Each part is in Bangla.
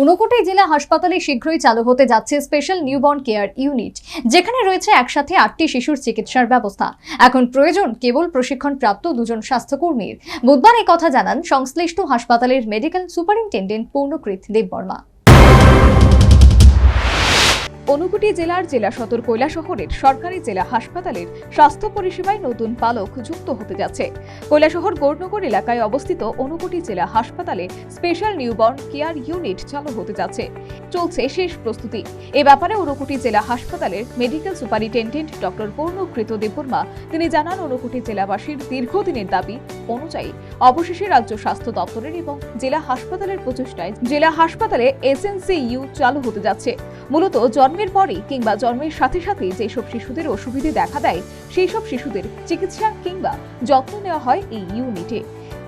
ঊনকোটি জেলা হাসপাতালে শীঘ্রই চালু হতে যাচ্ছে স্পেশাল নিউবর্ন কেয়ার ইউনিট, যেখানে রয়েছে একসাথে আটটি শিশুর চিকিৎসার ব্যবস্থা। এখন প্রয়োজন কেবল প্রশিক্ষণ প্রাপ্ত দুজন স্বাস্থ্যকর্মীর। বুধবার কথা জানান সংশ্লিষ্ট হাসপাতালের মেডিকেল সুপারিনটেন্ডেন্ট পূর্ণকৃত দেববর্মা। ঊনকোটি জেলার জেলা সদর কৈলাসহরের সরকারি জেলা হাসপাতালের স্বাস্থ্য পরিষেবায় নতুন পালক যুক্ত হতে যাচ্ছে। কৈলাসহর গৌরনগর এলাকায় অবস্থিত ঊনকোটি জেলা হাসপাতালে স্পেশাল নিউবর্ন কেয়ার ইউনিট চালু হতে যাচ্ছে। চলছে শেষ প্রস্তুতি। এ ব্যাপারে ঊনকোটি জেলা হাসপাতালের medical superintendent doctor Purnakrit Debbarma, তিনি জানান ঊনকোটি জেলাবাসীর দীর্ঘদিনের দাবি অনুযায়ী অবশেষে রাজ্য স্বাস্থ্য দপ্তরের এবং জেলা হাসপাতালের প্রচেষ্টায় জেলা হাসপাতালে এসএনসি ইউ চালু হতে যাচ্ছে। মূলত জন্মের পরেই কিংবা জন্মের সাথে সাথেই যেসব শিশুদের অসুবিধে দেখা দেয় সেই সব শিশুদের চিকিৎসা কিংবা যত্ন নেওয়া হয় এই ইউনিটে।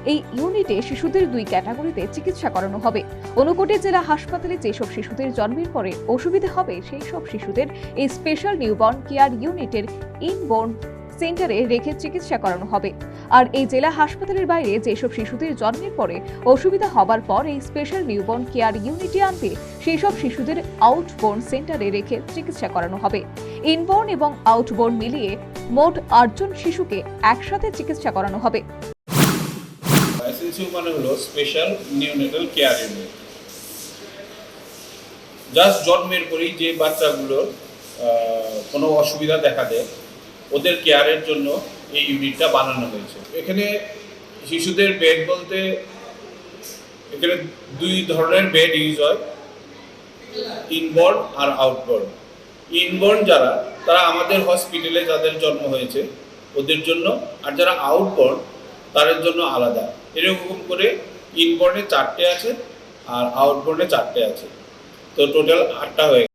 এই ইউনিটে শিশুদের দুই ক্যাটাগরিতে চিকিৎসা করানো হবে। ঊনকোটি জেলা হাসপাতালে যেসব শিশুদের জন্মের পরে অসুবিধে হবে সেই সব শিশুদের এই স্পেশাল নিউবর্ন কেয়ার ইউনিটের ইনবোর্ন সেন্টারে রেখে চিকিৎসা করানো হবে। আর এই জেলা হাসপাতালের বাইরে যেসব শিশুদের জন্মের পরে অসুবিধা হবার পর এই স্পেশাল নিউবর্ন কেয়ার ইউনিটে আনতে সেই সব শিশুদের আউটবোর্ন সেন্টারে রেখে চিকিৎসা করানো হবে। ইনবোর্ন এবং আউটবোর্ন মিলিয়ে মোট আটজন শিশুকে একসাথে চিকিৎসা করানো হবে। এসএনসিউ মানে জাস্ট জন্মের পরেই যে বাচ্চাগুলোর কোনো অসুবিধা দেখা দেয় ওদের কেয়ারের জন্য এই ইউনিটটা বানানো হয়েছে। এখানে শিশুদের বেড বলতে এখানে দুই ধরনের বেড ইউজ হয় ইনবর্ন আর আউটবর্ন ইনবর্ন যারা, তারা আমাদের হসপিটালে যাদের জন্ম হয়েছে, ওদের জন্য, আর যারা আউটবর্ন তাদের জন্য আলাদা। এরকম করে ইনবর্নে চারটে আছে আর আউটবর্নে চারটে আছে। তো টোটাল আটটা হয়ে।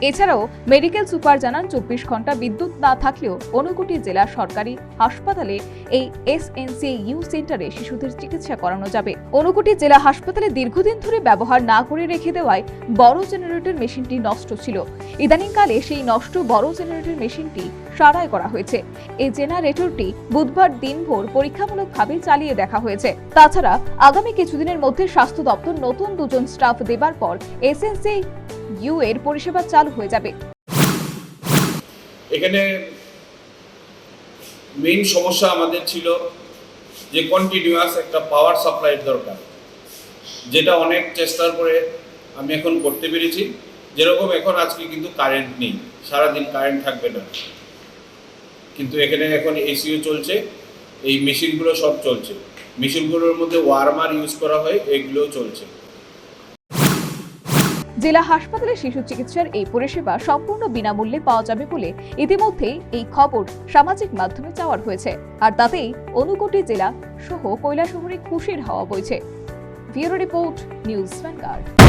এছাড়াও মেডিকেল সুপার জানান চব্বিশ ঘণ্টা বিদ্যুৎ না থাকলেও ঊনকোটি জেলা সরকারি হাসপাতালে এই এসএনসি ইউ সেন্টারে শিশুদের চিকিৎসা করানো যাবে। ঊনকোটি জেলা হাসপাতালে দীর্ঘদিন ধরে ব্যবহার না করে রেখে দেওয়ায় বড় জেনারেটর মেশিনটি নষ্ট ছিল। ইদানিংকালে সেই নষ্ট বড় জেনারেটর মেশিনটি সারাই করা হয়েছে। এই জেনারেটরটি বুধবার দিনভর পরীক্ষামূলকভাবে চালিয়ে দেখা হয়েছে। তাছাড়া আগামী কিছুদিনের মধ্যে স্বাস্থ্য দপ্তর নতুন দুজন স্টাফ দেবার পর এসএনসি ইউ এর পরিষেবা চালু হয়ে যাবে। এখানে মেইন সমস্যা আমাদের ছিল যে কন্টিনিউয়াস একটা পাওয়ার সাপ্লাইয়ের দরকার। যেটা অনেক চেষ্টার পরে আমি এখন করতে পেরেছি। যেরকম এখন আজকে কিন্তু কারেন্ট নেই। সারাদিন কারেন্ট থাকবে না। কিন্তু এখানে এখন এসিও চলছে। এই মেশিনগুলো সব চলছে। মেশিনগুলোর মধ্যে ওয়ার্মার ইউজ করা হয়, এগুলোও চলছে। জেলা হাসপাতালে শিশু চিকিৎসার এই পরিষেবা সম্পূর্ণ বিনামূল্যে পাওয়া যাবে বলে ইতিমধ্যেই এই খবর সামাজিক মাধ্যমে চাওয়ার হয়েছে। আর তাতেই অনুকোটি জেলা সহ কৈলাসহরে খুশির হাওয়া বইছে। Bureau report, News Vanguard.